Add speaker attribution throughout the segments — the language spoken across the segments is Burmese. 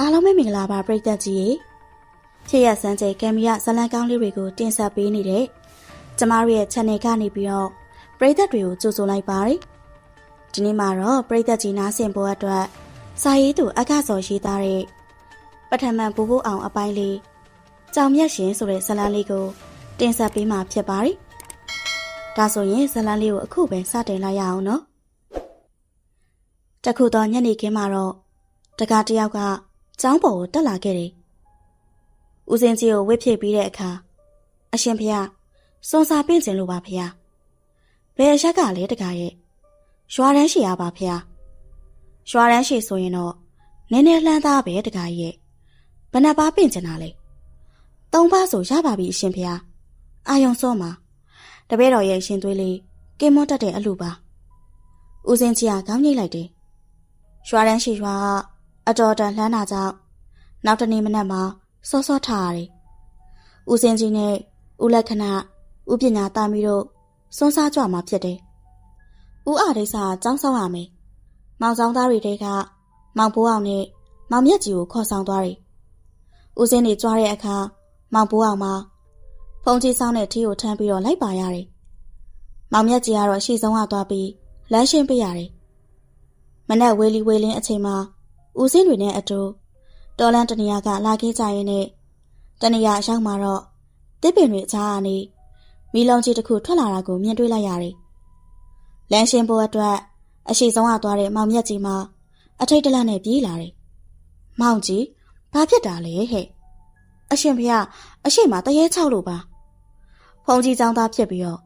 Speaker 1: အားလုံးပဲမင်္ဂလာပါပရိသတ်ကြီးရေဖြစ်ရစမ်းတဲ့ကင်မရာဇလံကောင်းလေးတွေကိုတင်ဆက်ပေးနေတဲ့ကျမတို့ရဲ့ channel ကနေပြီးတော့ပရိသတ်တွေကိုကြိုဆိုလိုက်ပါတယ်ဒီနေ့မှာတော့ပရိသတ်ကြီးနားဆင်ဖို့အတွက်စာရေးသူအခဆော်ရေးသားတဲ့ပထမဘူဘူအောင်အပိုင်းလေးကြောင်မြတ်ရှင်ဆိုတဲ့ဇလံလေးကို တင်ဆက်ပေးမှာဖြစ်ပါတယ်ဒါဆိုရင်ဇလံလေးကိုအခုပဲစတင်လိုက်ရအောင်နော်တခုတော့ညနေခင်းမှာတော့တကားတယောက်က ကျောင်းပေါ်ကိုတက်လာခဲ့တယ်။ဦးစင်းကြီးကိုဝစ်ဖြစ်ပြီးတဲ့အခါအရှင်ဖျားစွန်စာပင့်ကျင်လို့ပါဖျား။ဘယ်အရက်ကလဲတကားရဲ့ရွာတန်းရှိရပါဖျား။ရွာတန်းရှိဆိုရင်တော့နည်းနည်းလှမ်းသားပဲတကားရဲ့ဘယ်နှပါပင့်ကျင်တာလဲ။သုံးပါဆိုရပါပြီအရှင်ဖျား။အာယုံစောမှာတပည့်တော်ရဲ့ရှင်သွေးလေးကင်မော့တက်တဲ့အလူပါ။ဦးစင်းကြီးကခေါင်းငိတ်လိုက်တယ်။ရွာတန်းရှိရွာက အတော်တန်လှမ်းတာကြောင့်နောက်တနေ့မနက်မှာစောစောထားရတယ်။ဦးစင်းကြီးနဲ့ဦးလက္ခဏဦးပညာသားမီတို့စွန်းစားကြွမှာဖြစ်တယ်။ဦးအားဒိစာចောင်းဆောင်ရမယ်။မောင်ဆောင်သားတွေတဲကမောင်ဘိုးအောင်နဲ့မောင်မြတ်ကြီးကိုခေါ်ဆောင်သွားတယ်။ဦးစင်းနေကြွားတဲ့အခါမောင်ဘိုးအောင်မှာဖုန်ကြီးဆောင်တဲ့ထီကိုထမ်းပြီးတော့လိုက်ပါရတယ်။မောင်မြတ်ကြီးကတော့ရှေ့ဆုံးကသွားပြီးလမ်းရှင်းပေးရတယ်။မနက်ဝေလီဝေလင်းအချိန်မှာ ဦးစင်းတွေနဲ့အတူတော်လန်တနေရာကလာခဲ့ကြရင်နဲ့တနေရာအရောက်မှာတော့တစ်ပင်တွေအချားကနေမီလုံးကြီးတစ်ခုထွက်လာတာကိုမြင်တွေ့လိုက်ရတယ်။လမ်းရှင်းဖို့အတွက်အရှိဆုံးကသွားတဲ့မောင်မြတ်ကြီးမှာအထိတ်တလန့်နဲ့ပြေးလာတယ်။မောင်ကြီးဘာဖြစ်တာလဲဟဲ့။အရှင်ဖေကအရှိမတရေချောက်လို့ပါ။ဖုန်ကြီးចောင်းသားဖြစ်ပြီးတော့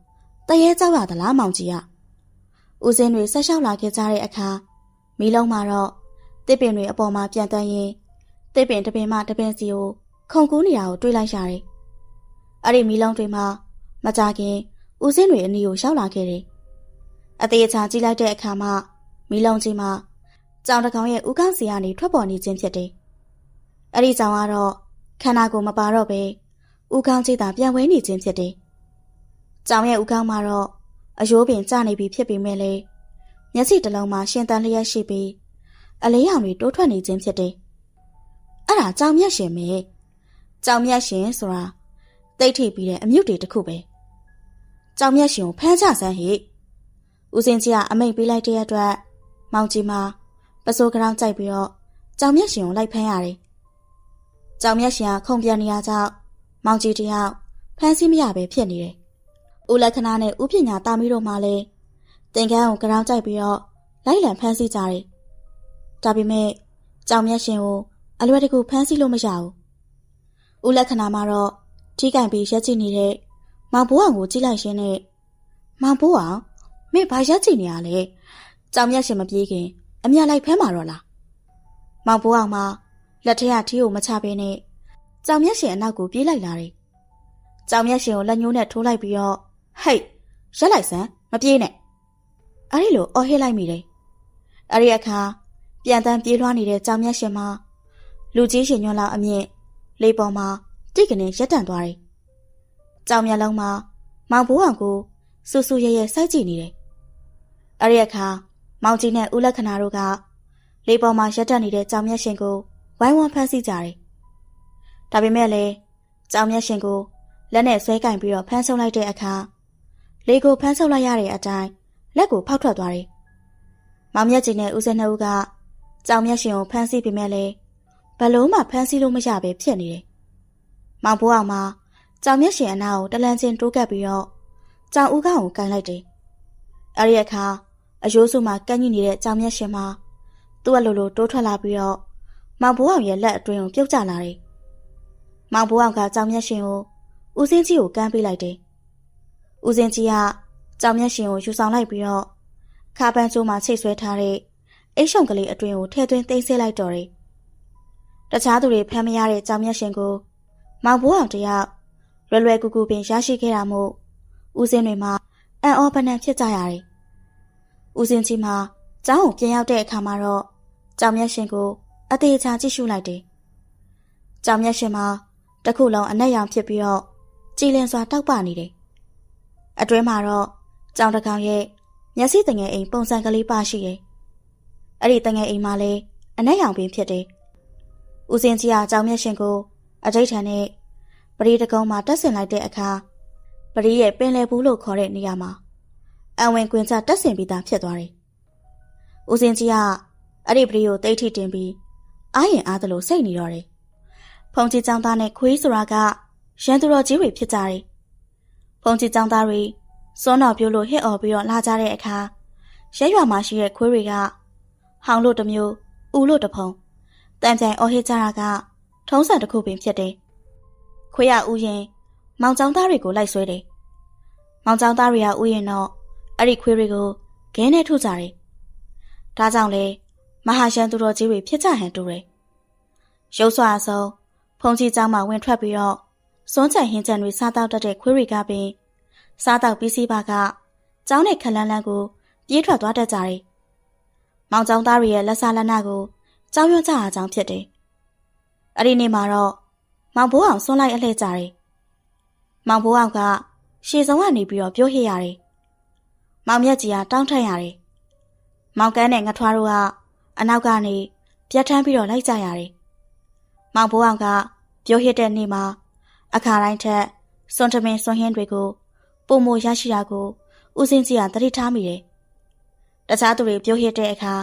Speaker 1: တရေကြောက်ရသလားမောင်ကြီးက။ဦးစင်းတွေဆက်လျှောက်လာခဲ့ကြတဲ့အခါမီလုံးမှာတော့ တစ်ပင်တွေအပေါ်မှာပြန်တန်းရင်တစ်ပင်တစ်ပင်မှတစ်ပင်စီကိုခုန်ကူးနေတာကိုတွေ့လိုက်ရတယ်။အဲ့ဒီမီလုံးတွေမှာမကြခင်ဦးစင်းတွေအနီးကိုရောက်လာခဲ့တယ်။အသေးချာကြည့်လိုက်တဲ့အခါမှာမီလုံးကြီးမှာကြောင်တကောင်ရဲ့ဥကောင်းစီကနေထွက်ပေါ်နေခြင်းဖြစ်တယ်။အဲ့ဒီကြောင်ကတော့ခန္ဓာကိုယ်မပါတော့ပဲဥကောင်းကြီးသာပြန်ဝဲနေခြင်းဖြစ်တယ်။ကြောင်ရဲ့ဥကောင်းမှာတော့အယိုးပင်ကျနေပြီဖြစ်ပေမဲ့လေမျက်စိတစ်လုံးမှာရှင်တန်လျက်ရှိပြီး အလေးရောင်တွေတိုးထွက်နေခြင်းဖြစ်တယ်။အဲ့ဒါကြောင်မြတ်ရှင်ပဲ။ကြောင်မြတ်ရှင်ဆိုတာတိတ်ထိပ်ပြီးတဲ့အမြုပ်တွေတစ်ခုပဲ။ကြောင်မြတ်ရှင်ကိုဖမ်းချစမ်းဟိ။ဦးစင်းကြီးကအမိတ်ပေးလိုက်တဲ့အတွက်မောင်ကြီးမှာပစိုးကရောင်ကြိုက်ပြီးတော့ကြောင်မြတ်ရှင်ကိုလိုက်ဖမ်းရတယ်။ကြောင်မြတ်ရှင်ကခုန်ပြန်နေရကြောင်းမောင်ကြီးတယောက်ဖမ်းဆီးမရပဲဖြစ်နေတယ်။ဦးလက္ခဏာနဲ့ဦးပညာတာမီတို့မှလည်းတင်ကန်းကိုကရောင်ကြိုက်ပြီးတော့လိုက်လံဖမ်းဆီးကြတယ်။ ဒါပေမဲ့ကြောင်မြတ်ရှင်ကိုအလွယ်တကူဖမ်းဆီးလို့မရဘူး။ဦးလက္ခဏာမှာတော့ထိကင်ပြီးရက်ကြည့်နေတဲ့မောင်ဘိုးအောင်ကိုကြည့်လိုက်ရင်းနဲ့မောင်ဘိုးအောင်မင်းဘာရက်ကြည့်နေရလဲ။ကြောင်မြတ်ရှင်မပြေးခင် အမြလိုက်ဖမ်းมาတော့လား။မောင်ဘိုးအောင်မှာလက်ထက်ကထီးကိုမချဘဲနဲ့ကြောင်မြတ်ရှင်အနောက်ကိုပြေးလိုက်လာတယ်။ကြောင်မြတ်ရှင်ကိုလက်ညှိုးနဲ့ထိုးလိုက်ပြီးတော့ဟိတ်ရက်လိုက်စမ်းမပြေးနဲ့။အဲ့ဒီလိုအော်ဟစ်လိုက်မိတယ်။အဲ့ဒီအခါ ပြန်တန်းပြေးလွှားနေတဲ့ကြောင်မြတ်ရှင်မှာလူကြီးရှင်ညွန့်လာအမြင့်လေးပေါ်မှာတိတ်ကနေရက်တန့်သွားတယ်။ကြောင်မြတ်လုံးမှာမောင်ဘိုးအောင်ကိုဆူဆူရဲရဲစိုက်ကြည့်နေတယ်။အဲ့ဒီအခါမောင်ကြီးနဲ့ဦးလက္ခဏာတို့ကလေးပေါ်မှာရက်တန့်နေတဲ့ကြောင်မြတ်ရှင်ကိုဝိုင်းဝန်းဖမ်းဆီးကြတယ်။ဒါပေမဲ့လည်းကြောင်မြတ်ရှင်ကိုလက်နဲ့ဆွဲကင်ပြီးတော့ဖမ်းဆုပ်လိုက်တဲ့အခါလေးကိုဖမ်းဆုပ်လိုက်ရတဲ့အတိုင်းလက်ကိုဖောက်ထွက်သွားတယ်။မောင်မြတ်ကြီးနဲ့ဦးစင်းနှစ်ဦးက ကြောင်မြတ်ရှင်ကိုဖမ်းဆီးပြီးမဲ့လေဘလုံးမှဖမ်းဆီးလို့မရပဲဖြစ်နေတယ်။မောင်ဘိုးအောင်မှာကြောင်မြတ်ရှင်အနာကိုတလန်းချင်းတိုးကပ်ပြီးတော့ကြောင်ဦးကောင်ကိုကန်လိုက်တယ်။အဲဒီအခါအယိုးစုမှာကန့်ညိနေတဲ့ကြောင်မြတ်ရှင်မှာသူ့အလိုလိုတိုးထွက်လာပြီးတော့မောင်ဘိုးအောင်ရဲ့လက်အတွင်းကိုပြုတ်ကျလာတယ်။မောင်ဘိုးအောင်ကကြောင်မြတ်ရှင်ကိုဦးစင်းကြီးကိုကမ်းပေးလိုက်တယ်။ဦးစင်းကြီးကကြောင်မြတ်ရှင်ကိုယူဆောင်လိုက်ပြီးတော့ခါပန်းကျိုးမှာချိတ်ဆွဲထားတဲ့ အိတ်ရှုံကလေးအတွင်းကိုထဲသွင်းသိမ်းဆည်းလိုက်တော့တယ်။တခြားသူတွေဖမ်းမရတဲ့ကြောင်မြတ်ရှင်ကိုမောင်ဘိုးအောင်တယောက်လွယ်လွယ်ကူကူပင်ရရှိခဲ့တာမို့ဦးစင်းတွေမှာအံ့ဩပနံဖြစ်ကြရတယ်။ဦးစင်းကြီးမှာကျောင်းကိုပြန်ရောက်တဲ့အခါမှာတော့ကြောင်မြတ်ရှင်ကိုအသေးချာကြည့်ရှုလိုက်တယ်။ကြောင်မြတ်ရှင်မှာတခုလုံးအနက်ရောင်ဖြစ်ပြီးတော့ကြည်လင်စွာတောက်ပနေတယ်။အတွင်းမှာတော့ကြောင်တကောင်ရဲ့မျက်စိတငယ်အိမ်ပုံစံကလေးပါရှိတယ်။ အဲ့ဒီတငယ်အိမ်မှာလည်းအနက်ရောင်ပင်ဖြစ်တယ်။ဦးစင်ကြီးကအကြောင်းမျက်ရှင်ကိုအဋိဌာန်နဲ့ပရိတကုံးမှာတက်ဆင်လိုက်တဲ့အခါပရိရဲ့ပင်လယ်ဘူးလို့ခေါ်တဲ့နေရာမှာအဝင်ကွင်ချတက်ဆင်ပြီးသားဖြစ်သွားတယ်။ဦးစင်ကြီးကအဲ့ဒီပရိကိုတိတ်ထိတင်ပြီးအားရင်အားသလိုစိတ်နေတော့တယ်။ဖုန်ကြီးចောင်းသားနဲ့ခွေးဆိုတာကရန်သူတော်ကြီးတွေဖြစ်ကြတယ်။ဖုန်ကြီးចောင်းသားတွေစွန်းတော်ပြိုးလို့ဟစ်အော်ပြီးတော့လာကြတဲ့အခါရဲရွာမှာရှိတဲ့ခွေးတွေက ဟောင်လို့တစ်မျိုးဦးလို့တစ်ဖုံတန်ကြိုင်အော်ဟစ်ကြတာကထုံးစံတစ်ခုပင်ဖြစ်တယ်။ခွေးရဥယင်မောင်ကျောင်းသားတွေကိုလိုက်ဆွဲတယ်။မောင်ကျောင်းသားတွေကဥယင်တော့အဲ့ဒီခွေးတွေကိုခဲနဲ့ထုကြတယ်။ဒါကြောင့်လေမဟာရှန်သူတော်ကြီးတွေဖြစ်ကြဟန်တူတယ်။ရုပ်စွာအစုံဖုန်ကြီးကျောင်းမှာဝင်ထွက်ပြီးတော့စွန်းချန်ဟင်းချန်တွေစားတောက်တတ်တဲ့ခွေးတွေကပင်စားတောက်ပြီးစီးပါကကျောင်းနဲ့ခလန်းလန်းကိုပြေးထွက်သွားတတ်ကြတယ်။ မောင်ကျောင်းသားတွေရဲ့လက်စားလက်နကိုကြောင်းရွံ့ကြအားကြောင့်ဖြစ်တယ်။အဲ့ဒီနေ့မှာတော့မောင်ဘိုးအောင်ဆွန်းလိုက်အလှည့်ကြတယ်။မောင်ဘိုးအောင်ကရှေ့ဆုံးကနေပြီးတော့ပြောဟစ်ရတယ်။မောင်မြက်ကြီးကတောင်းထက်ရတယ်။မောင်ကန်းနဲ့ငထွားတို့ကအနောက်ကနေပြတ်ထမ်းပြီးတော့လိုက်ကြရတယ်။မောင်ဘိုးအောင်ကပြောဟစ်တဲ့နေ့မှာအခါတိုင်းထက်စွန်တမင်စွန်ဟင်းတွေကိုပုံမရရှိတာကိုဦးစင်းကြီးကသတိထားမိတယ်။ တခြားသူတွေပြောဟစ်တဲ့အခါ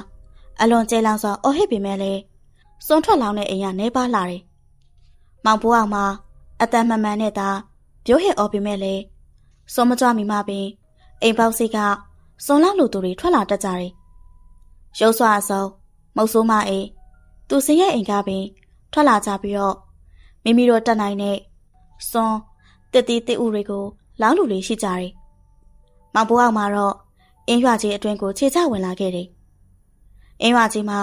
Speaker 1: အလွန်ကျဲလောင်စွာအော်ဟစ်ပေမဲ့လည်းစွန်ထွက်လောင်တဲ့အိမ်ကနေပါလာတယ်။မောင်ဘိုးအောင်မှာအတန်မှန်မှန်နဲ့သာပြောဟစ်အော်ပေမဲ့လည်းစွန်မကြွမီမှပင်အိမ်ပေါက်စိတ်ကစွန်လောက်လူသူတွေထွက်လာတတ်ကြတယ်။ရုပ်စွာအစုံမုတ်ဆိုးမအိမ်သူစင်ရဲ့အိမ်ကပင် ထွက်လာကြပြီးတော့မိမိတို့တက်နိုင်တဲ့စွန်တစ်တီးတစ်ဥတွေကိုလောင်းလူလေးရှိကြတယ်။မောင်ဘိုးအောင်မှာတော့ အင်းရွာကြီးအတွင်းကိုခြေချဝင်လာခဲ့တယ်။အင်းရွာကြီးမှာ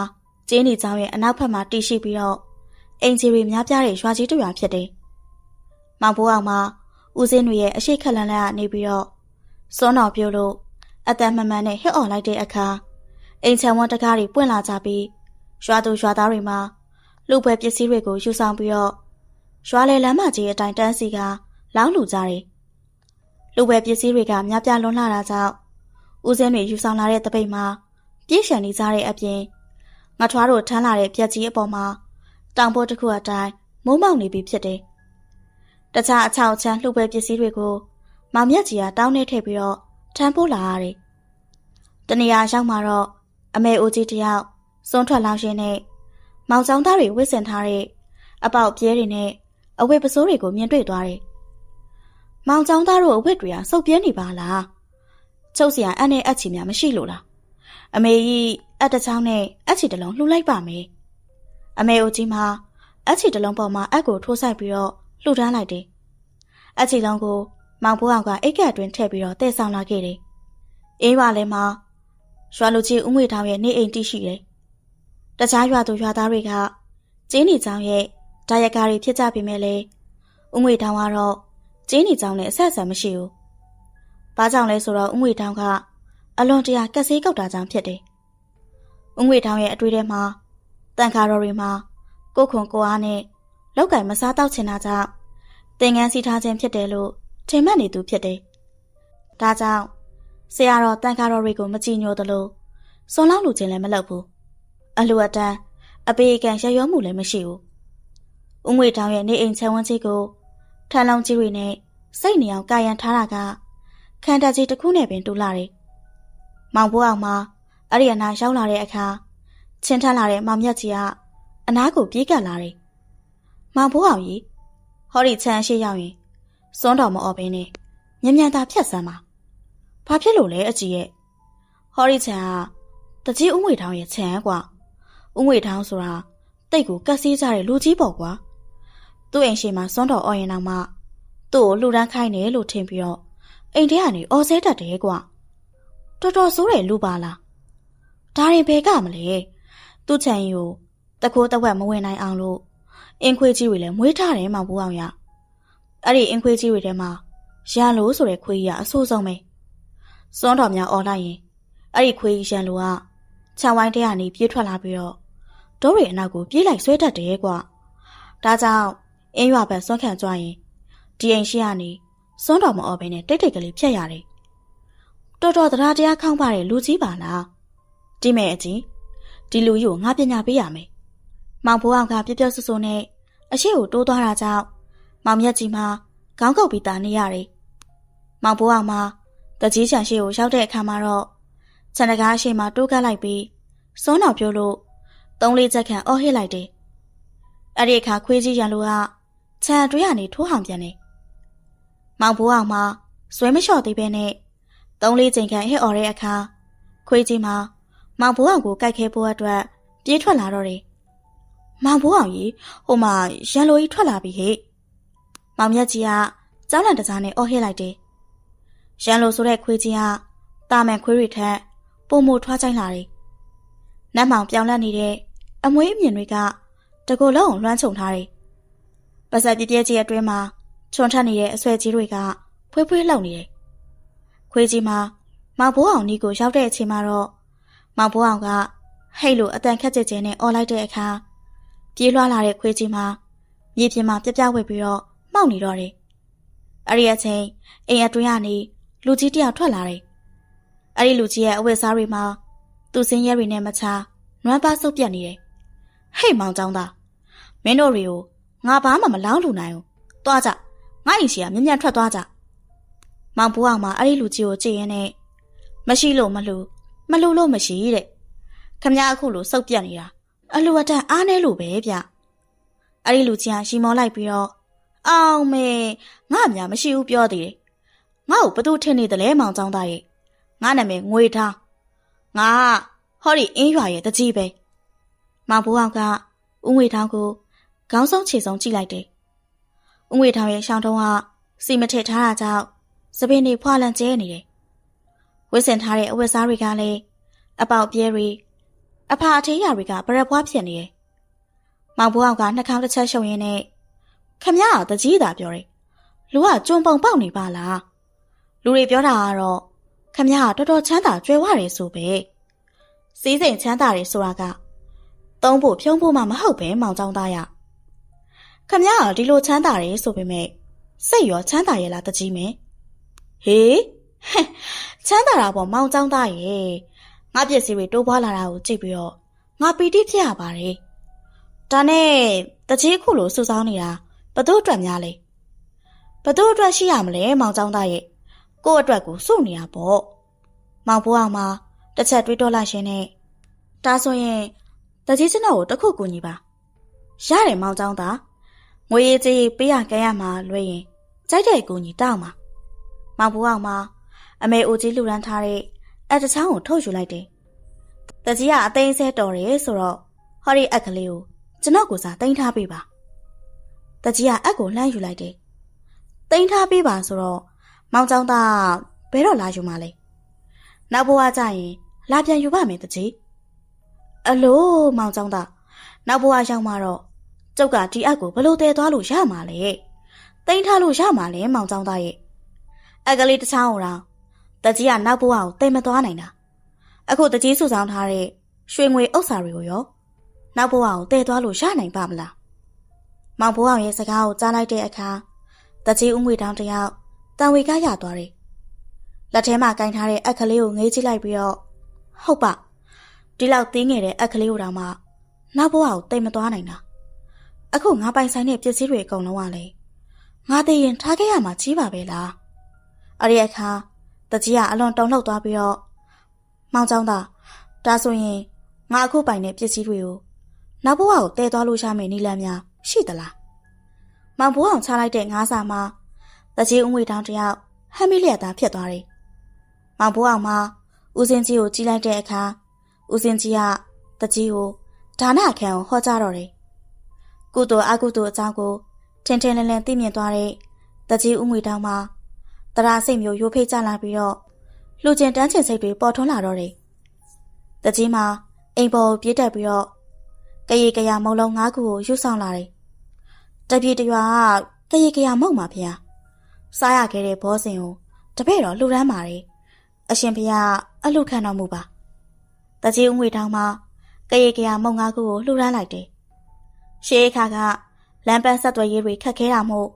Speaker 1: ကျင်းနေချောင်းရဲ့အနောက်ဘက်မှာတည်ရှိပြီးတော့အင်ဂျီတွေများပြားတဲ့ရွာကြီးတစ်ရွာဖြစ်တယ်။မောင်ဘိုးအောင်မှာဦးစင်းတွေရဲ့အရှိခက်လန်းလန်းကနေပြီးတော့စွန်းတော်ပြုတ်လို့အတန်မှန်မှန်နဲ့ဟစ်အော်လိုက်တဲ့အခါအိမ်ချမ်းဝန်းတကားတွေပွင့်လာကြပြီးရွာသူရွာသားတွေမှာလူပွဲပစ္စည်းတွေကိုယူဆောင်ပြီးတော့ရွာလေလမ်းမကြီးအတိုင်းတန်းစီကလောင်းလူကြတယ်။လူပွဲပစ္စည်းတွေကများပြားလွန်လာတာကြောင့် ဦးစင်းတွေယူဆောင်လာတဲ့တပိတ်မှာပြည့်ရှံနေကြတဲ့အပြင်ငါထွားတို့ထမ်းလာတဲ့ပြက်ကြီးအပေါ်မှာတောင်ပေါ်တစ်ခုအတိုင်းမိုးမောင်နေပြီဖြစ်တယ်။တခြားအချောက်ချမ်းလှုပ်ပွဲပစ္စည်းတွေကိုမောင်မြတ်ကြီးကတောင်းနေထည့်ပြီးတော့ထမ်းပိုးလာရတယ်။တနေရာရောက်မှာတော့အမေအိုကြီးတယောက်စွန်းထွက်လောင်းရှင်းနဲ့မောင်ချောင်းသားတွေဝစ်ဆင်ထားတဲ့အပေါက်ပြဲတွေနဲ့အဝတ်ပစိုးတွေကိုမြင်တွေ့သွားတယ်။မောင်ချောင်းသားတို့အဝတ်တွေကစုပ်ပြဲနေပါလား။ ချုပ်စရာအန်နဲ့အချီများမရှိလို့လား။အမေကြီးအတချောင်းနဲ့အချီတလုံးလှူလိုက်ပါမယ်။အမေအိုကြီးမှာအချီတလုံးပေါ်မှာအက်ကိုထိုးဆိုင်ပြီးတော့လှူဒန်းလိုက်တယ်။အချီလုံးကိုမောင်ဘိုးအောင်ကအိတ်ကအတွင်းထည့်ပြီးတော့တည်ဆောင်လာခဲ့တယ်။အေးပါလဲမှာရွာလူကြီးဦးငွေထောင်ရဲ့နေအိမ်တိရှိတယ်။တခြားရွာသူရွာသားတွေကကျင်းနေချောင်းရဲ့ဓာယကာတွေဖြစ်ကြပေမဲ့လည်းဦးငွေထောင်ကတော့ကျင်းနေချောင်းနဲ့အဆက်အဆံမရှိဘူး။ ဘာကြောင့်လဲဆိုတော့ဦးငွေထောင်ကအလွန်တရာကက်ဆေးကောက်တာကြောင့်ဖြစ်တယ်။ဦးငွေထောင်ရဲ့အတွေ့အထဲမှာတန်ခါတော်တွေမှာကိုခွန်ကိုအားနဲ့လောက်ကင်မစားတော့ချင်တာကြောင့်သင်ငန်းစီထားခြင်းဖြစ်တယ်လို့ထင်မှတ်နေသူဖြစ်တယ်။ဒါကြောင့်ဆရာတော်တန်ခါတော်တွေကိုမကြည်ညိုသလိုစွန်လောက်လူချင်းလည်းမလုပ်ဘူး။အလှအတန်းအပေကံရရောမှုလည်းမရှိဘူး။ဦးငွေတောင်ရဲ့နေအိမ်ချမ်းဝန်းကြီးကိုထန်လောင်ကြီးတွေနဲ့စိတ်နေအောင်ကာယံထားတာက ခန္ဓာကြီးတစ်ခုနဲ့ပင်တူလာတယ်။မောင်ဘိုးအောင်မှာအဲ့ဒီအနာရောက်လာတဲ့အခါချင်းထန်လာတဲ့မောင်မြတ်ကြီးကအနားကိုပြေးကပ်လာတယ်။မောင်ဘိုးအောင်ကြီးဟောဒီချမ်းရှိရောက်ရင်စွန်းတော်မအော်ဘင်းနဲ့မြ мян သာဖြတ်စမ်းပါ။ဘာဖြစ်လို့လဲအကြီးရဲ့ဟောဒီချမ်းကတကြီးဦးငွေထောင်ရဲ့ချမ်းကွာ။ဦးငွေထောင်ဆိုတာတိတ်ကိုကက်စီးကြတဲ့လူကြီးပေါ့ကွာ။သူ့အိမ်ရှိမှာစွန်းတော်အော်ရင်တော့မှသူ့ကိုလှူဒန်းခိုင်းတယ်လို့ထင်ပြီးတော့ အိမ်ထဲကနေအော်ဆဲတတ်တယ်ကွာ။တော်တော်ဆိုးတယ်လူပါလား။ဒါရင်ဘယ်ကမလဲ။သူ့ချန်ကြီးကိုတခိုးတဝက်မဝင်နိုင်အောင်လို့အင်းခွေးကြီးတွေလည်းမွေးထားတယ်မှဘူးအောင်ရ။အဲ့ဒီအင်းခွေးကြီးတွေထဲမှာရန်လိုဆိုတဲ့ခွေးကြီးကအဆိုးဆုံးပဲ။စွန်းတော်များអော်လိုက်ရင်အဲ့ဒီခွေးကြီးရန်လိုကခြံဝိုင်းထဲကနေပြေးထွက်လာပြီးတော့ဒိုးရီအနောက်ကိုပြေးလိုက်ဆွဲတတ်တယ်ကွာ။ဒါကြောင့်အင်းရွာဘက်စွန့်ခံကြွရင်ဒီအိမ်ရှိကနေ စွန်းတော်မအော်ဘဲနဲ့တိတ်တိတ်ကလေးဖြတ်ရတယ်။တော်တော်တရားတရားခေါင်းပါတဲ့လူကြီးပါလား။ဒီမဲ့အကြီးဒီလူကြီးကိုငါပညာပေးရမယ်။မောင်ဘိုးအောင်ကပြပြဆူဆူနဲ့အရှိကိုတိုးသွားတာကြောင့်မောင်မြတ်ကြီးမှာခေါင်းကုပ်ပြီးတာနေရတယ်။မောင်ဘိုးအောင်မှာတကြီးချန်ရှိကိုရောက်တဲ့အခါမှာတော့ခြံတကားရှိမှတိုးကပ်လိုက်ပြီးစွန်းတော်ပြိုးလို့သုံးလေးချက်ခန့်အော်ဟစ်လိုက်တယ်။အဲ့ဒီအခါခွေးကြီးရန်လူကခြံအတွင်းကနေထိုးဟောင်ပြန်တယ်။ မောင်ဘိုးအောင်မှာဆွဲမလျှော့သေးပဲနဲ့သုံးလေးချိန်ခန့်ဟစ်អော်တဲ့အခါခွေးကြီးမှာမောင်ဘိုးအောင်ကိုကြိုက်ခဲဖို့အတွက်ပြေးထွက်လာတော့တယ်။မောင်ဘိုးအောင်ကြီးဟိုမှာရန်လိုကြီးထွက်လာပြီဟဲ့။မောင်မြတ်ကြီးကကြောင်းလန့်တစားနဲ့အော်ဟစ်လိုက်တယ်။ရန်လိုဆိုတဲ့ခွေးကြီးကတာမန်ခွေးတွေထက်ပုံမထွားချိုင်းလာတယ်။နတ်မောင်ပြောင်းလဲနေတဲ့အမွေးအမြင်တွေကတကူလုံးလွှမ်းခြုံထားတယ်။ပါစက်ပြပြကြီးအတွင်းမှာ ချွန်ထက်နေတဲ့အဆွဲကြီးတွေကဖွေးဖွေးလှုပ်နေတယ်။ခွေးကြီးမှာမောင်ဘိုးအောင်နီးကိုရောက်တဲ့အချိန်မှာတော့မောင်ဘိုးအောင်ကဟိတ်လို့အတန်ခက်ကြကြနဲ့អော်လိုက်တဲ့အခါပြေးလွှားလာတဲ့ခွေးကြီးမှာမြေပြင်မှာပြပြဝက်ပြီးတော့မှောက်နေတော့တယ်။အဲ့ဒီအချိန်အိမ်အတွင်းကနေလူကြီးတယောက်ထွက်လာတယ်။အဲ့ဒီလူကြီးရဲ့အဝတ်စားတွေမှာသူ့စင်းရဲတွေနဲ့မချာနွမ်းပါဆုပ်ပြတ်နေတယ်။ဟိတ်မောင်ကျောင်းသားမင်းတို့တွေကိုငါဘာမှမလောင်းလူနိုင်ဘူး။သွားကြ။ ငါ့အိမ်ရှိကမြ мян ထွက်သွားကြ။မောင်ဘိုးအောင်မှာအဲ့ဒီလူကြီးကိုကြည့်ရင်းနဲ့မရှိလို့မလူမလူလို့မရှိတဲ့ခမရအခုလိုစုပ်ပြတ်နေတာအလူအတန်အားနေလို့ပဲဗျအဲ့ဒီလူကြီးကရှီမောလိုက်ပြီးတော့အောင်မေငါ့အများမရှိဘူးပြောသေးတယ်ငါ့ကိုဘသူထင်နေတယ်လဲမောင်ចောင်းသားရဲ့ငါနာမည်ငွေထားငါဟောဒီအင်းရွာရဲ့တကြီးပဲမောင်ဘိုးအောင်ကဦးငွေထောင်းကိုခေါင်းဆုံးခြေဆုံးကြည့်လိုက်တယ်ဦး ငွေထောင်းရဲ့ရှောင်းတုံးကစီမထစ်ထားတာကြောင့်စပင်းနေဖွာလန့်ကျဲနေတယ်ဝစ်စင်ထားတဲ့အဝတ်စားတွေကလည်းအပေါက်ပြဲတွေအဖာအထေးရတွေကပရက်ပွားဖြစ်နေတယ်။မောင်ဘိုးအောင်ကနှာခေါင်းတစ်ချက်ရှုံရင်းနဲ့ခမရတကြီးတာပြောတယ်။လူကကြုံပုံပေါက်နေပါလား။လူတွေပြောတာကတော့ခမရကတော်တော်ချမ်းသာကြွယ်ဝတယ်ဆိုပဲ။စီးစိမ်ချမ်းသာတယ်ဆိုတာကသုံးဖို့ဖြုံးဖို့မှမဟုတ်ပဲမောင်ကျောင်းသားရ။ ခမရကဒီလိုချမ်းသာတယ်ဆိုပေမဲ့စိတ်ရောချမ်းသာရဲ့လားတကြီးမယ်။ဟေးချမ်းသာတာပေါ့မောင်ကျောင်းသားရဲ့ငါပစ္စည်းတွေတိုးပွားလာတာကိုကြည့်ပြီးတော့ငါပီတိဖြစ်ရပါတယ်ဒါနဲ့တကြီးခုလိုစူဆောင်းနေတာဘသူ့အတွက်များလဲဘသူ့အတွက်ရှိရမလဲမောင်ကျောင်းသားရဲ့ကို့အတွက်ကိုစုနေရပေါ့မောင်ဘိုးအောင်မှာတစ်ချက်တွေးတော့လိုက်ရှင်နဲ့ဒါဆိုရင်တကြီးကျွန်တော်ကိုတစ်ခုကူညီပါရတယ်မောင်ကျောင်းသား ငွေရေးကြေးပေးရကဲရမှာလွှဲရင်ကြိုက်တဲ့ကူညီတောင်းပါမောင်ဘိုးအောင်မှာအမေအိုကြီးလှူဒန်းထားတဲ့အတချောင်းကိုထုတ်ယူလိုက်တယ်။တကြီးကအသိဆဲတော်တယ်ဆိုတော့ဟောဒီအက်ကလေးကိုကျွန်တော်ကိုစားတင်ထားပေးပါ။တကြီးကအက်ကိုလှမ်းယူလိုက်တယ်။တင်ထားပေးပါဆိုတော့မောင်ကျောင်းသားဘဲတော့လာယူมาလဲ။နောက်ဘဝကျရင်လာပြန်ယူပါမယ်တကြီး။အလိုမောင်ကျောင်းသားနောက်ဘဝရောက်မှာတော့ ကျုပ်ကဒီအက်ကိုဘလို့တဲသွားလို့ရမှာလဲ။တင်ထားလို့ရမှာလဲမောင်ကျောင်းသားရဲ့။အက်ကလေးတစ်ချောင်းကိုတော့တကြီးကနောက်ဘဝကိုတိမ်မသွားနိုင်တာအခုတကြီးစုဆောင်ထားတဲ့ရွှေငွေဥစ္စာတွေကိုရောနောက်ဘဝကိုတည်သွားလို့ရနိုင်ပါမလားမောင်ဘိုးအောင်ရဲ့စကားကိုကြားလိုက်တဲ့အခါတကြီးဦးငွေတောင်းတယောက်တန်ဝေကရသွားတယ်လက်ထဲမှာကင်ထားတဲ့အခလေးကိုငေးကြည့်လိုက်ပြီးတော့ဟုတ်ပါဒီလောက်တင်းငယ်တဲ့အခလေးကိုတောင်မှနောက်ဘဝကိုတိမ်မသွားနိုင်တာ အခုငါပိုင်ဆိုင်တဲ့ပစ္စည်းတွေအကုန်လုံးကလေငါသိရင်ထားခဲ့ရမှာကြီးပါပဲလားအဲ့ဒီအခါတကြီးကအလွန်တုန်လှုပ်သွားပြီးတော့မောင်ကျောင်းသားဒါဆိုရင်ငါအခုပိုင်တဲ့ပစ္စည်းတွေကိုနောက်ဘဝကိုတည်သွားလို့ရမယ့်နည်းလမ်းများရှိသလားမောင်ဘိုးအောင်ချလိုက်တဲ့ငါးစာမှာတကြီးဦးငွေတောင်းတယောက်ဟမ်းမိလျက်သားဖြစ်သွားတယ်မောင်ဘိုးအောင်မှာဦးစင်းကြီးကိုကြည့်လိုက်တဲ့အခါဦးစင်းကြီးကတကြီးကိုဒါနခံကိုဟောကြားတော့တယ် ကုသိုလ်အကုသိုလ်အကြောင်းကိုထင်ထင်လင်းလင်းသိမြင်သွားတဲ့တကြီးဦးငွေတောင်းမှာတရာစိတ်မျိုးရိုးဖိတ်ကြလာပြီးတော့လှူကျင်တန်းချင်စိတ်တွေပေါ်ထွန်းလာတော့တယ်။တကြီးမှာအိမ်ပေါ်ပြေးတက်ပြီးတော့ကရေကရာမုံလုံး၅ခုကိုယူဆောင်လာတယ်။တပြေတရွာကကရေကရာမုံပါဗျာ။စားရခဲ့တဲ့ဘောစင်ကိုတပည့်တော်လှူဒန်းပါတယ်။အရှင်ဘုရားအလှခံတော်မူပါ။တကြီးဦးငွေတောင်းမှာကရေကရာမုံ၅ခုကိုလှူဒန်းလိုက်တယ်။ ရှေးအခါကလမ်းပန်းဆက်သွယ်ရေးတွေခက်ခဲတာမို့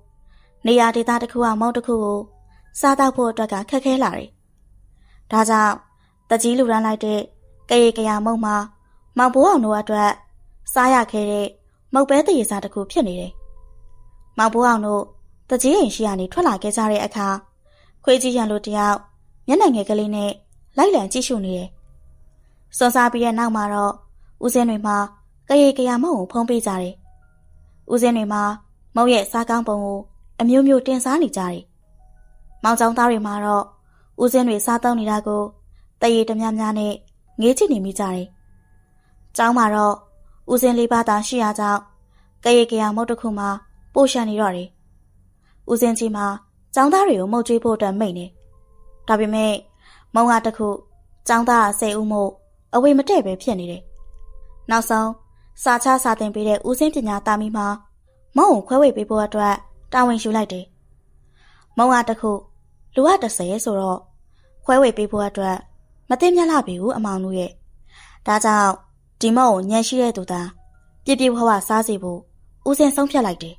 Speaker 1: နေရာဒေသတစ်ခုကမုံတစ်ခုကိုစားတော့ဖို့အတွက်ကခက်ခဲလာတယ်။ဒါကြောင့်တကြီးလူရန်လိုက်တဲ့ကရေကရာမုံမှာမောင်ဘိုးအောင်တို့အတွက်စားရခဲ့တဲ့မုတ်ပဲတရေစာတစ်ခုဖြစ်နေတယ်။မောင်ဘိုးအောင်တို့တကြီးအိမ်ရှိကနေထွက်လာခဲ့ကြတဲ့အခါခွေးကြီးရန်လိုတယောက်မျက်နှာငယ်ကလေးနဲ့လိုက်လံကြည့်ရှုနေတယ်။စောစားပြီးတဲ့နောက်မှာတော့ဦးစင်းတွေမှာ ကရေကရာမုံကိုဖုံးပေးကြတယ်။ဦးစင်းတွေမှာမုံရဲ့စားကောင်းပုံကိုအမျိုးမျိုးတင်စားနေကြတယ်။မောင်ချောင်းသားတွေမှာတော့ဦးစင်းတွေစားသုံးနေတာကိုတရေတများများနဲ့ငေးကြည့်နေမိကြတယ်။ကျောင်းမှာတော့ဦးစင်းလေးပါးသာရှိရကြောင်းကရေကရာမုတ်တစ်ခုမှာပို့ရှန်နေတော့တယ်။ဦးစင်းကြီးမှာကျောင်းသားတွေကိုမှုတ်ကြွေးဖို့အတွက်မိတ်နေ။ဒါပေမဲ့မုံကတစ်ခုကျောင်းသားအစိတ်ဦးမို့အဝေမတည့်ပဲဖြစ်နေတယ်။နောက်ဆုံး စာချစာသင်ပေးတဲ့ဦးစင်းပညာတာမီမှာမုံကိုခွဲဝေပေးဖို့အတွက်တာဝန်ယူလိုက်တယ်။မုံကတစ်ခုလူက30ဆိုတော့ခွဲဝေပေးဖို့အတွက်မသိမြတ်လာပြီဘူးအမောင်တို့ရဲ့။ဒါကြောင့်ဒီမုံကိုညံရှိတဲ့သူသားပြပြဝဝစားစီဖို့ဦးစင်းဆုံးဖြတ်လိုက်တယ်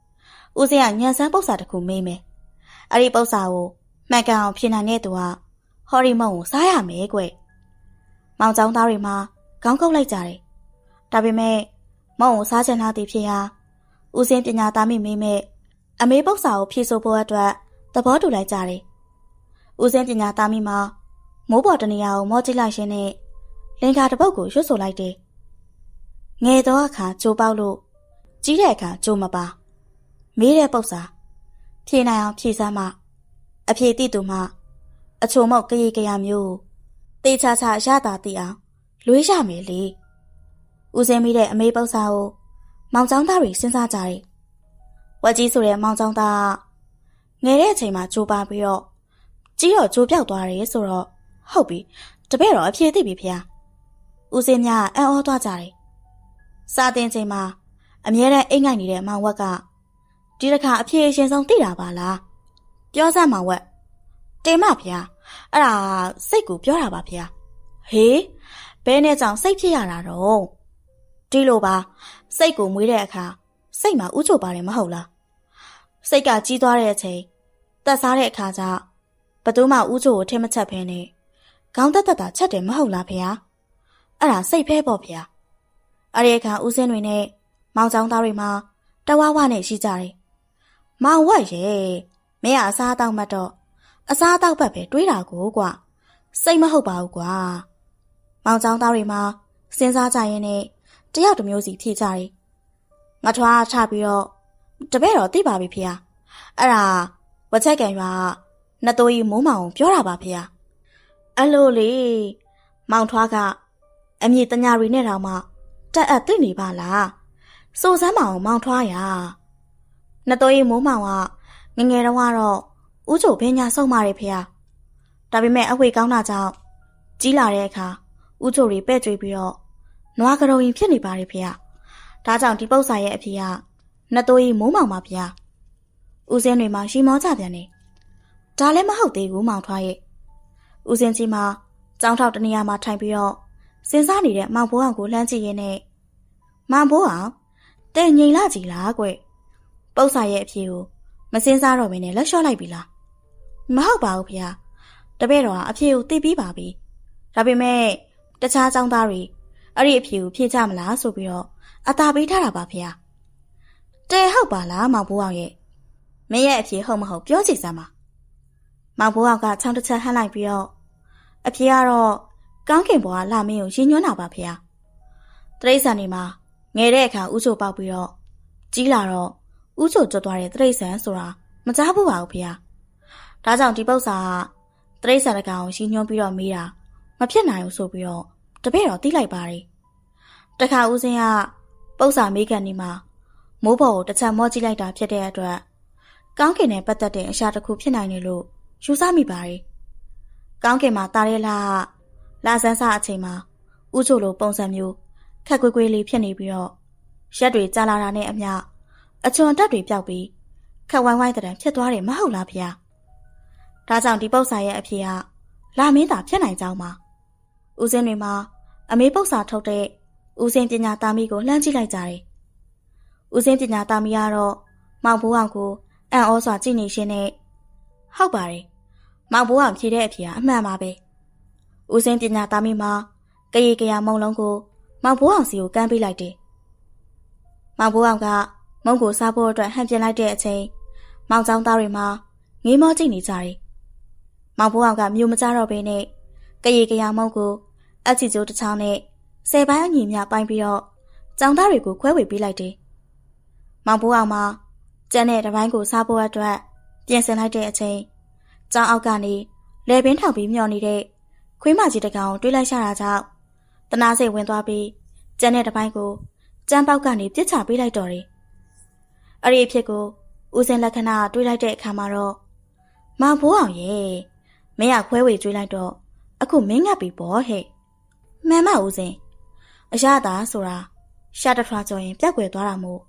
Speaker 1: ။ဦးစင်းကညံစမ်းပု္ပ္ပာတစ်ခုမေးမယ်။အဲ့ဒီပု္ပ္ပာကိုမှန်ကန်အောင်ဖြေနိုင်တဲ့သူကဟော်ရီမုံကိုစားရမယ်ကွ။မောင်ကျောင်းသားတွေမှာခေါင်းကုပ်လိုက်ကြတယ်။ ဒါပေမဲ့မုံကိုစားချင်တာတည်ဖြစ်ရာဦးစင်းပညာသားမိမေးမဲ့အမေပု္ပ္ပာကိုဖြေဆိုဖို့အတွက်သဘောတူလိုက်ကြတယ်။ဦးစင်းပညာသားမိမှာမိုးပေါ်တနေရာကိုမောကြည့်လိုက်ရှင်နဲ့လင်္ကာတစ်ပုတ်ကိုရွတ်ဆိုလိုက်တယ်။ငယ်သောအခါကြိုးပေါက်လို့ကြီးတဲ့အခါကြိုးမပါမေးတဲ့ပု္ပ္ပာဖြေနိုင်အောင်ဖြေစမ်းမှအဖြေတိတူမှအချုံမောက်ကရေကရာမျိုးတေချာချာရတာတိအောင်လွေးရမယ်လေ ဦးစင်းမိတဲ့အမေပု္ပ္ပာကိုမောင်ချောင်းသားတွေစဉ်းစားကြတယ်ဝက်ကြီးဆိုတဲ့မောင်ချောင်းသားငယ်တဲ့အချိန်မှာကြိုးပါပြီးတော့ကြီးတော့ကြိုးပြောက်သွားတယ်ဆိုတော့ဟုတ်ပြီတပည့်တော်အဖြေသိပြီဖေ။ဦးစင်းများအံ့ဩသွားကြတယ်။စာတင်ချိန်မှာအမြဲတမ်းအိတ်ငိုက်နေတဲ့မောင်ဝက်ကဒီတစ်ခါအဖြေအရှင်ဆုံးသိတာပါလား။ပြောစမ်းမောင်ဝက်တင်မဖေ။အဲ့ဒါစိတ်ကိုပြောတာပါဖေ။ဟေးဘဲနဲ့ကြောင့်စိတ်ဖြစ်ရတာတော့ ဒီလိုပါစိတ်ကိုမွေးတဲ့အခါစိတ်မှာဥချိုပါတယ်မဟုတ်လား။စိတ်ကကြီးသွားတဲ့အချိန်တက်စားတဲ့အခါကျဘသူမှဥချိုကိုထင်မချက်ဖဲနဲ့ခေါင်းတက်တက်တာချက်တယ်မဟုတ်လားဖေ။အဲ့ဒါစိတ်ဖဲပေါ့ဖေ။အဲ့ဒီအခါဦးစင်းတွေနဲ့မောင်ချောင်းသားတွေမှာတဝါဝနဲ့ရှိကြတယ်။မောင်ဝက်ရဲ့မင်းကအစားအသောက်မှတ်တော့အစားအသောက်ဘက်ပဲတွေးတာကိုကွာစိတ်မဟုတ်ပါဘူးကွာ။မောင်ချောင်းသားတွေမှာစဉ်းစားကြရင်နဲ့ တယောက်တစ်မျိုးစီဖြေကြတယ်။ငါထွားချပြီးတော့တပည့်တော်သိပါပြီဖေ။အဲ့ဒါဝက်ချက်ကံရွာနှစ်တိုးကြီးမိုးမောင်ပြောတာပါဖေ။အဲ့လိုလေမောင်ထွားကအမြင့်တညာရီနဲ့တောင်မှတက်အပ်သိနေပါလားစိုးစမ်းမအောင်မောင်ထွားရနှစ်တော်ရီမိုးမောင်ကငငယ်တော့ကတော့ဥချိုဘင်းညာဆုံးမာတယ်ဖေ။ဒါပေမဲ့အဝေကောင်းတာကြောင့်ကြီးလာတဲ့အခါဥချိုတွေပဲ့ကြွေပြီးတော့ နွားကရုံရင်ဖြစ်နေပါတယ်ဖေ။ဒါကြောင့်ဒီပု္ပ္ပာရဲ့အဖေကနှစ်တော်ရီမိုးမောင်ပါဖေ။ဦးစင်းတွေမှာရှီမောကြပြန်နေ။ဒါလည်းမဟုတ်သေးဘူးမောင်ထွားရဲ့။ဦးစင်းကြီးမှာကြောင်းထောက်တနေရာမှာထိုင်ပြီးတော့စဉ်းစားနေတဲ့မောင်ဘိုးအောင်ကိုလှမ်းကြည့်ရင်းနဲ့မောင်ဘိုးအောင်တဲ့ငိန်လာကြည်လားကွပု္ပ္ပာရဲ့အဖြေကိုမစင်းစားတော့မင်းနဲ့လက်လျှော့လိုက်ပြီလားမဟုတ်ပါဘူးဖေ။တပည့်တော်ကအဖြေကိုသိပြီးပါပြီ။ဒါပေမဲ့တခြားចောင်းသားတွေ အဲ့ဒီအဖြေကိုဖြေကြမလားဆိုပြီးတော့အသာပေးထားတာပါဖေ။တဲဟုတ်ပါလားမောင်ဘိုးအောင်ရဲ့မင်းရဲ့အဖြေဟုတ်မဟုတ်ပြောကြည့်စမ်းပါ။မောင်ဘိုးအောင်ကချောင်းတစ်ချက်ဟန်းလိုက်ပြီးတော့အဖြေကတော့ကောင်းကင်ဘွားလာမင်းကိုရင်ညွှန်းတာပါဖေ။တရိษံနေမှာငယ်တဲ့အခါဥချိုပေါက်ပြီးတော့ကြီးလာတော့ဥချိုကျွတ်သွားတဲ့တရိษံဆိုတာမကြားဘူးပါဘူးဖေ။ဒါကြောင့်ဒီပု္ပ္ပာကတရိษံတကောင်ရင်ညွှန်းပြီးတော့မေးတာမဖြစ်နိုင်ဘူးဆိုပြီးတော့ တပည့်တော်တီးလိုက်ပါတယ်။တခါဦးစင်းကပု္ပ္ပာမေးကန်နေမှာမိုးပေါ်ကိုတစ်ချက်မော့ကြည့်လိုက်တာဖြစ်တဲ့အတွက်ကောင်းကင်နဲ့ပတ်သက်တဲ့အရာတစ်ခုဖြစ်နိုင်တယ်လို့ယူဆမိပါတယ်။ကောင်းကင်မှာတာရဲလာလာဆန်းစားအချိန်မှာဥချိုလိုပုံစံမျိုးခက်ကွေးကွေးလေးဖြစ်နေပြီးတော့ရက်တွေကြာလာတာနဲ့အမျှအချွန်တက်တွေပြောက်ပြီးခက်ဝိုင်းဝိုင်းတဲ့ဖြစ်သွားတယ်မဟုတ်လားဗျာ။ဒါကြောင့်ဒီပု္ပ္ပာရဲ့အဖေကလာမင်းသာဖြစ်နိုင်ကြောင်းပါ။ ဦးစင်းတွေမှာအမေပု္ပ္ပာထုတ်တဲ့ဦးစင်းပညာသားမီးကိုလှမ်းကြည့်လိုက်ကြတယ်။ဦးစင်းပညာသားမီးကတော့မောင်ဘိုးအောင်ကိုအံ့ဩစွာကြည့်နေရှင်နဲ့ဟုတ်ပါတယ်။မောင်ဘိုးအောင်ဖြေတဲ့အဖေကအမှန်ပါပဲ။ဦးစင်းပညာသားမီးမှာကရေကရာမုံလုံးကိုမောင်ဘိုးအောင်စီကိုကမ်းပေးလိုက်တယ်။မောင်ဘိုးအောင်ကမုံကိုစားဖို့အတွက်ဟန်ပြလိုက်တဲ့အချိန်မောင်ချောင်းသားတွေမှာငေးမောကြည့်နေကြတယ်။မောင်ဘိုးအောင်ကမြို့မကြတော့ဘဲနဲ့ ကရေကရာမုံကိုအချီကျိုးတစ်ချောင်းနဲ့ဆယ်ပိုင်းအညီမြပိုင်းပြီးတော့ចောင်းသားတွေကိုခွဲဝေပေးလိုက်တယ်။မောင်ဘိုးအောင်မှာကျန်တဲ့တပိုင်းကိုစားဖို့အတွက်ပြင်ဆင်လိုက်တဲ့အချိန်ចောင်းအောက်ကနေလေပင်ထောက်ပြီးမျောနေတဲ့ခွေးမကြီးတကောင်တွေးလိုက်ရတာကြောင့်တနာစိတ်ဝင်သွားပြီးကျန်တဲ့တပိုင်းကိုကျန်းပေါက်ကနေပြစ်ချပေးလိုက်တော့တယ်။အဲ့ဒီအဖြစ်ကိုဦးစင်လက္ခဏာတွေးလိုက်တဲ့အခါမှာတော့မောင်ဘိုးအောင်ရဲ့မင်းကခွဲဝေကျွေးလိုက်တော့ အခုမင်းငတ်ပြီပေါ့ဟဲ့။မှန်မဦးစင်အရသာဆိုတာရှာတထွားကြော်ရင်ပြက်ွယ်သွားတာမို့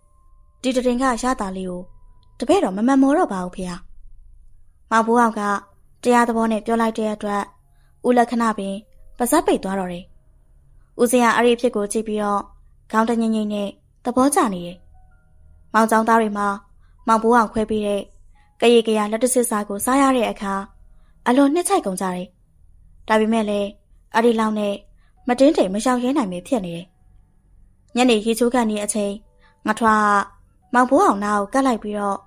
Speaker 1: ဒီတရင်ကရတာလေးကိုတပည့်တော်မမမောတော့ပါဘူးဖေ။မောင်ဘိုးအောင်ကတရားသဘောနဲ့ပြောလိုက်တဲ့အတွက်ဦးလက္ခဏာပင်ပါဇက်ပိတ်သွားတော့တယ်။ဦးစင်ကအဲ့ဒီဖြစ်ကိုကြည့်ပြီးတော့ခေါင်းတငိမ့်ငိမ့်နဲ့သဘောကျနေတယ်။မောင်ချောင်းသားတွေမှာမောင်ဘိုးအောင်ခွဲပြီးတဲ့ကရေကရလက်တစစ်စားကိုစားရတဲ့အခါအလွန်နှစ်ချိုက်ကုန်ကြတယ်။ ဒါပေမဲ့လည်းအဲ့ဒီလောက်နဲ့မတင်းတိမ်မရောက်ရဲနိုင်မေဖြစ်နေတယ်။ညနေရေချိုးကန်နေအချိန်ငါထွားမောင်ဘိုးအောင်နားကိုကတ်လိုက်ပြီးတော့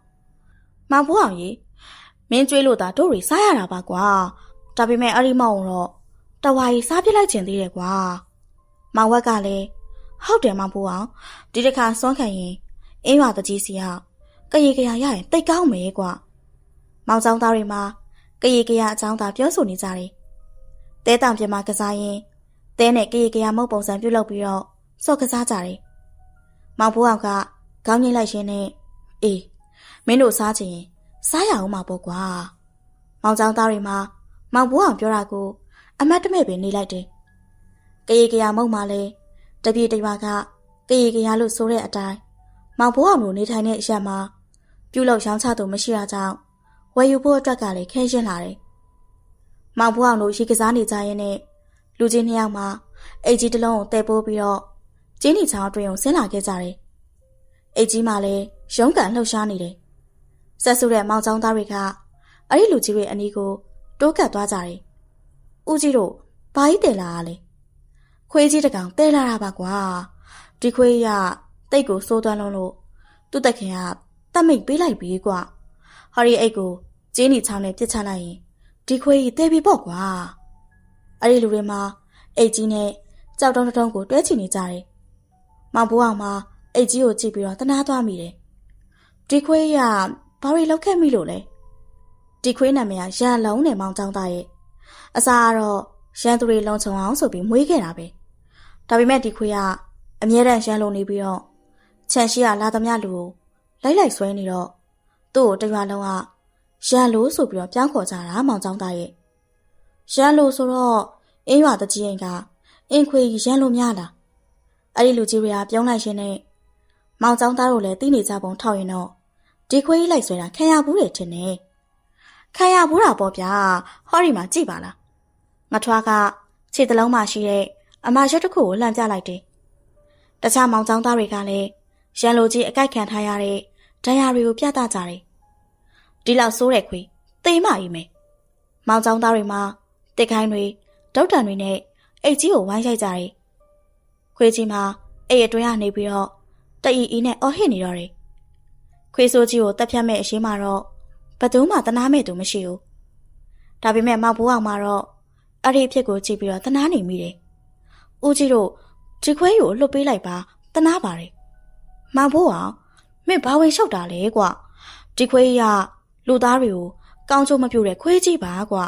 Speaker 1: မောင်ဘိုးအောင်ကြီးမင်းကျွေးလို့သာတို့တွေစားရတာပါကွာဒါပေမဲ့အဲ့ဒီမောင်တော့တဝါကြီးစားပြစ်လိုက်ချင်သေးတယ်ကွာမောင်ဝက်ကလည်းဟုတ်တယ်မောင်ဘိုးအောင်ဒီတစ်ခါစွန့်ခံရင်အင်းရွာတကြီးစီကကရေကရာရရင်တိတ်ကောင်းမယ်ကွာမောင်ဆောင်သားတွေမှာကရေကရာအကြောင်းသာပြောဆိုနေကြတယ် တဲတောင်ပြမကစားရင်တဲနဲ့ကရေကရာမုတ်ပုံစံပြုတ်လုပ်ပြီးတော့စော့ကစားကြတယ်မောင်ဘိုးအောင်ကခေါင်းငိမ့်လိုက်ရင်းနဲ့အေးမင်းတို့စားချင်ရင်စားရအောင်မှာပေါ့ကွာ။မောင်ချောင်းသားတွေမှာမောင်ဘိုးအောင်ပြောတာကိုအမတ်တမဲ့ပဲနေလိုက်တယ်။ကရေကရာမုံမှလည်းတပြေတရွာကကရေကရာလို့ဆိုတဲ့အတိုင်းမောင်ဘိုးအောင်တို့နေထိုင်တဲ့အရက်မှာပြုတ်လောက်ရောင်းချသူမရှိတာကြောင့်ဝယ်ယူဖို့အတွက်ကလည်းခဲရှင်းလာတယ်။ မောင်ဘိုးအောင်တို့ရေကစားနေကြရင်နဲ့လူကြီးနှစ်ယောက်မှာအိတ်ကြီးတစ်လုံးကိုတဲပိုးပြီးတော့ကျင်းနီချောင်းအတွင်းကိုဆင်းလာခဲ့ကြတယ်။အိတ်ကြီးမှလည်းရုံးကန်လှုပ်ရှားနေတယ်ဆက်စုတဲ့မောင်ချောင်းသားတွေကအဲ့ဒီလူကြီးတွေအနီးကိုတိုးကပ်သွားကြတယ်။ဦးကြီးတို့ဘာကြီးတယ်လာလဲ။ခွေးကြီးတကောင်တဲလာတာပါကွာ။ဒီခွေးရတိတ်ကိုစိုးသွမ်းလုံးလို့သူ့တခင်ကတတ်မိတ်ပေးလိုက်ပြီကွာ။ဟော်ရီအိတ်ကိုကျင်းနီချောင်းနဲ့ပြစ်ချလိုက်ရင် ဒီခွေးကြီးတဲပြီပေါ့ကွာ။အဲ့ဒီလူတွေမှာအိတ်ကြီးနဲ့ကြောက်တုံးတုံးကိုတွဲချင်နေကြတယ်။မောင်ဘိုးအောင်မှာအိတ်ကြီးကိုကြည့်ပြီးတော့တနာသွားမိတယ်။ဒီခွေးရဘာတွေလောက်ခဲ့မိလို့လဲဒီခွေးနာမည်ကရန်လုံးနဲ့မောင်ချောင်းသားရဲ့အစားကတော့ရန်သူတွေလုံခြုံအောင်ဆိုပြီးမွေးခဲ့တာပဲဒါပေမဲ့ဒီခွေးကအမြဲတမ်းရန်လုံနေပြီးတော့ခြံရှိကလာသမျှလူကိုလိုက်လိုက်ဆွဲနေတော့သူ့ကိုတရွာလုံးက ရန်လိုဆိုပြီးတော့ပြောင်းခေါ်ကြတာမောင်ချောင်းသားရဲ့ရန်လိုဆိုတော့အင်းရွာတကြီးရင်ကအင်းခွေးရန်လိုများလားအဲ့ဒီလူကြီးတွေကပြုံးလိုက်ရှင်နဲ့မောင်ချောင်းသားတို့လည်းသိနေကြပုံထောက်ရင်တော့ဒီခွေးကြီးလိုက်ဆွဲတာခံရဘူးတယ်ထင်တယ်ခံရဘူးတာပေါ့ဗျာဟောဒီမှာကြည့်ပါလားငါထွားကခြေတလုံးမှရှိတဲ့အမရွက်တစ်ခုကိုလှမ်းပြလိုက်တယ်တခြားမောင်ချောင်းသားတွေကလည်းရန်လိုကြီးအကြိုက်ခံထားရတဲ့ဒဏ်ရာတွေကိုပြသကြတယ် ဒီလောက်ဆိုးတဲ့ခွေးသေမကြီးမယ်မောင်ချောင်းသားတွေမှာတစ်ခိုင်းတွေဒုတ်တန်တွေနဲ့အိတ်ကြီးကိုဝိုင်းရိုက်ကြတယ်ခွေးကြီးမှာအိတ်အတွင်းကနေပြီးတော့တအီအီနဲ့အော်ဟစ်နေတော့တယ်ခွေးဆိုးကြီးကိုတက်ဖြတ်မဲ့အရှိမတော့ဘသူမှတနာမဲ့သူမရှိဘူး။ဒါပေမဲ့မောက်ဘိုးအောင်မှာတော့အဲ့ဒီအဖြစ်ကိုကြည့်ပြီးတော့တနာနေမိတယ်။ဦးကြီးတို့ဒီခွေးကိုလှုပ်ပေးလိုက်ပါတနာပါတယ်။မောက်ဘိုးအောင်မင်းဘာဝင်လျှောက်တာလဲကွ။ဒီခွေးက လူသားတွေကိုကောင်းချိုးမပြုတ်တဲ့ခွေးကြီးပါကွ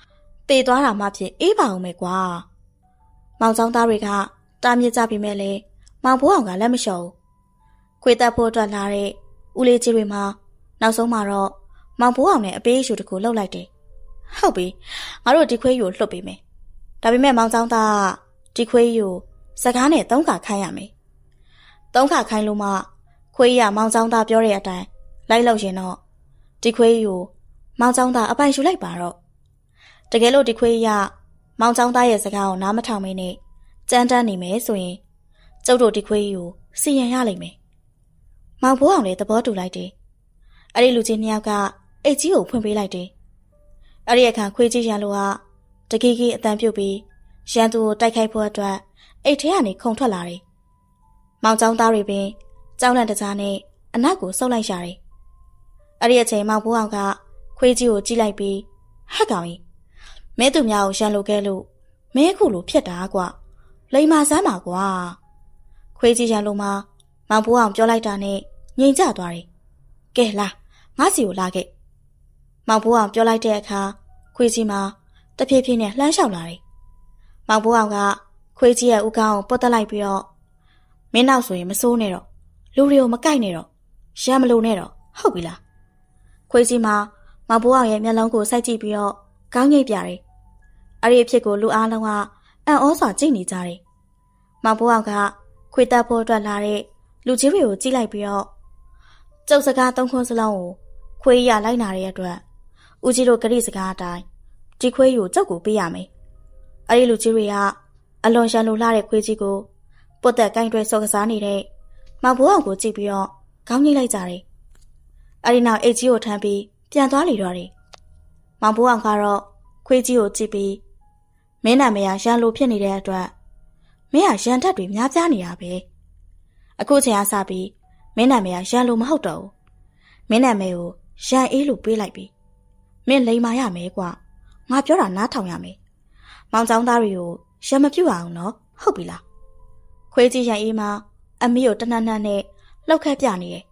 Speaker 1: ။တေသွားတာမှဖြစ်အေးပါအောင်မယ်ကွာ။မောင်ချောင်းသားတွေကတားမြစ်ကြပြီမဲ့လေမောင်ဘိုးအောင်ကလက်မလျှော်ဘူး။ခွေတက်ဖို့အတွက်လာတဲ့ဦးလေးကြီးတွေမှာနောက်ဆုံးမှာတော့မောင်ဘိုးအောင်နဲ့အပေးအယူတကူလှုပ်လိုက်တယ်။ဟုတ်ပြီ။ငါတို့ဒီခွေးယူကိုလှုပ်ပေးမယ်။ဒါပေမဲ့မောင်ချောင်းသားဒီခွေးယူစကားနဲ့သုံးခါခိုင်းရမယ်။သုံးခါခိုင်းလို့မှခွေးရမောင်ချောင်းသားပြောတဲ့အတိုင်းလိုက်လို့ရင်တော့ ဒီခွေးယူမောင်ချောင်းသားအပိုင်ယူလိုက်ပါတော့။တကယ်လို့ဒီခွေးရမောင်ချောင်းသားရဲ့စကားကိုနားမထောင်မင်းနဲ့ကြမ်းတမ်းနေမယ်ဆိုရင်ကျုပ်တို့ဒီခွေးယူစီရင်ရလိမ့်မယ်။မောင်ဘိုးအောင်လည်းသဘောတူလိုက်တယ်။အဲ့ဒီလူကြီးနှစ်ယောက်ကအိတ်ကြီးကိုဖွင့်ပေးလိုက်တယ်။အဲ့ဒီအခါခွေးကြီးရန်လိုကတကီကီအတန်ပြုတ်ပြီးရန်သူကိုတိုက်ခိုက်ဖို့အတွက်အိတ်ထဲကနေခုန်ထွက်လာတယ်။မောင်ချောင်းသားတွေပင်ကြောက်လန့်တကြားနဲ့အနောက်ကိုဆုတ်လိုက်ရတယ်။ အဲ့ဒီအချိန်မောင်ဖိုးအောင်ကခွေးကြီးကိုကြည့်လိုက်ပြီးဟက်ကောင်ကြီးမင်းသူများကိုရန်လိုခဲ့လို့မင်းခုလိုဖြစ်တာကွာလိမ္မာစမ်းပါကွာခွေးကြီးရန်လိုမှာမောင်ဖိုးအောင်ပြောလိုက်တာနဲ့ငြိမ်ကျသွားတယ်။ကဲလာငါစီကိုလာခဲ့မောင်ဖိုးအောင်ပြောလိုက်တဲ့အခါခွေးကြီးမှာတဖြည်းဖြည်းနဲ့လှမ်းလျှောက်လာတယ်။မောင်ဖိုးအောင်ကခွေးကြီးရဲ့ဥကောင်းကိုပုတ်တက်လိုက်ပြီးတော့မင်းနောက်ဆိုရင်မစိုးနဲ့တော့လူတွေကိုမကိုက်နဲ့တော့ရမ်းမလို့နဲ့တော့ဟုတ်ပြီလား ခွေးကြီးမှာမောင်ဖိုးအောင်ရဲ့မျက်လုံးကိုစိုက်ကြည့်ပြီးတော့ကောင်းငိတ်ပြတယ်အဲ့ဒီအဖြစ်ကိုလူအားလုံးကအံ့ဩစွာကြည့်နေကြတယ်မောင်ဖိုးအောင်ကခွေတက်ဖို့အတွက်လာတဲ့လူကြီးတွေကိုကြည့်လိုက်ပြီးတော့ကျုပ်စကားသုံးခွန်းစလုံးကိုခွေးရလိုက်နာတဲ့အတွက်ဦးကြီးတို့ဂရိစကားအတိုင်းဒီခွေးကိုကျုပ်ကိုပေးရမယ်အဲ့ဒီလူကြီးတွေကအလွန်ရန်လိုလှတဲ့ခွေးကြီးကိုပုတ်တက်ကင်တွဲစော်ကစားနေတဲ့မောင်ဘိုးအောင်ကိုကြည့်ပြီးတော့ခေါင်းငိတ်လိုက်ကြတယ်။ အဲဒီနောက်အိတ်ကြီးကိုထမ်းပြီးပြန်သွားလေတော့တယ်။မောင်ဘိုးအောင်ကတော့ခွေးကြီးကိုကြည့်ပြီးမင်းနာမရရန်လိုဖြစ်နေတဲ့အတွက်မင်းကရန်ထက်တွေများပြားနေတာပဲ။အခုချိန်ကစပြီးမင်းနာမရရန်လိုမဟုတ်တော့ဘူး။မင်းနာမည်ကိုရန်အေးလို့ပေးလိုက်ပြီ။မင်းလိန်မာရမယ်ကွာ။ငါပြောတာနားထောင်ရမယ်။မောင်ချောင်းသားတွေကိုရန်မပြုတ်အောင်နော်ဟုတ်ပြီလား။ခွေးကြီးရန်အေးမှာအမီကိုတနတ်နတ်နဲ့လှုပ်ခက်ပြနေတယ်။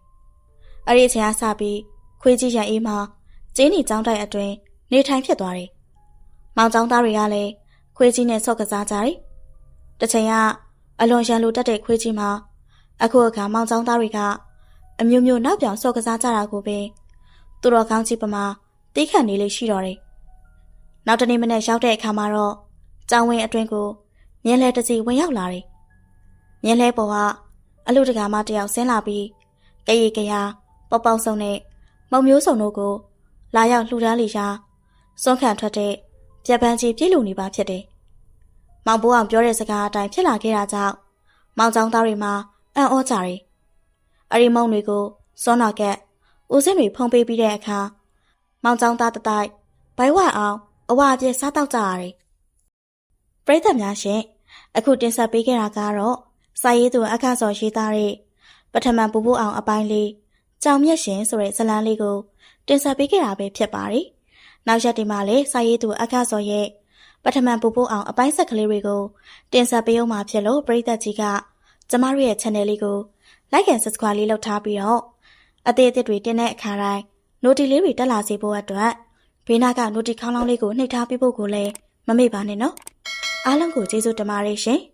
Speaker 1: အဲ့ဒီအချိန်ကစပြီးခွေးကြီးရန်အေးမှာကျင်းနီចောင်းတိုက်အတွင်းနေထိုင်ဖြစ်သွားတယ်။မောင်ចောင်းသားတွေကလည်းခွေးကြီးနဲ့ဆော့ကစားကြတယ်။တစ်ချိန်ကအလွန်ရန်လိုတက်တဲ့ခွေးကြီးမှာအခုအခါမောင်ចောင်းသားတွေကအမျိုးမျိုးနောက်ပြောင်ဆော့ကစားကြတာကိုပဲသူတော်ကောင်းကြီးပမာတီးခတ်နေလေးရှိတော့တယ်။နောက်တနေ့မနေ့ရောက်တဲ့အခါမှာတော့ကျောင်းဝင်းအတွင်းကိုမြင်းလဲတစ်စီဝင်ရောက်လာတယ်။မြင်းလဲပေါ်ကအလူတကာမတယောက်ဆင်းလာပြီးကရီကရာ ပေါပေါဆုံနဲ့မုံမျိုးစုံတို့ကို လာရောက်လှူဒါန်းလီရှာစွန့်ခံထွက်တဲ့ပြပန်းကြီးပြည့်လူနေပါဖြစ်တယ်။မောင်ဘိုးအောင်ပြောတဲ့စကားအတိုင်းဖြစ်လာခဲ့တာကြောင့်မောင်ချောင်းသားတွေမှာအံ့ဩကြတယ်။အရီမုံတွေကိုစွန့်နာကက်ဦးစင်းတွေဖုံးပေးပြီးတဲ့အခါမောင်ချောင်းသားတတိုက်ဘိုင်ဝအောင်အဝအပြည့်စားတော့ကြရတယ်။ပရိသတ်များရှင်အခုတင်ဆက်ပေးခဲ့တာကတော့စာရေးသူအခါစော်ရေးသားတဲ့ပထမပူပူအောင်အပိုင်းလေး ကြောင်မြက်ရှင်ဆိုတဲ့ဇာတ်လမ်းလေးကိုတင်ဆက်ပေးခဲ့တာပဲဖြစ်ပါတယ်။နောက်ရက်ဒီမှာလည်းစာရေးသူအခါစော်ရဲ့ပထမပူပူအောင်အပိုင်းဆက်ကလေးတွေကိုတင်ဆက်ပေးအောင်မှာဖြစ်လို့ပရိသတ်ကြီးကကျမတို့ရဲ့ channel လေးကို like and subscribe လေးလုပ်ထားပြီးတော့အသေးအသေးတွေတင်တဲ့အခါတိုင်း notify လေးတွေတက်လာစေဖို့အတွက်ဘေးနားက notify ခေါင်းလောင်းလေးကိုနှိပ်ထားပေးဖို့ကိုလည်းမမေ့ပါနဲ့နော်။အားလုံးကိုကျေးဇူးတင်ပါတယ်ရှင်။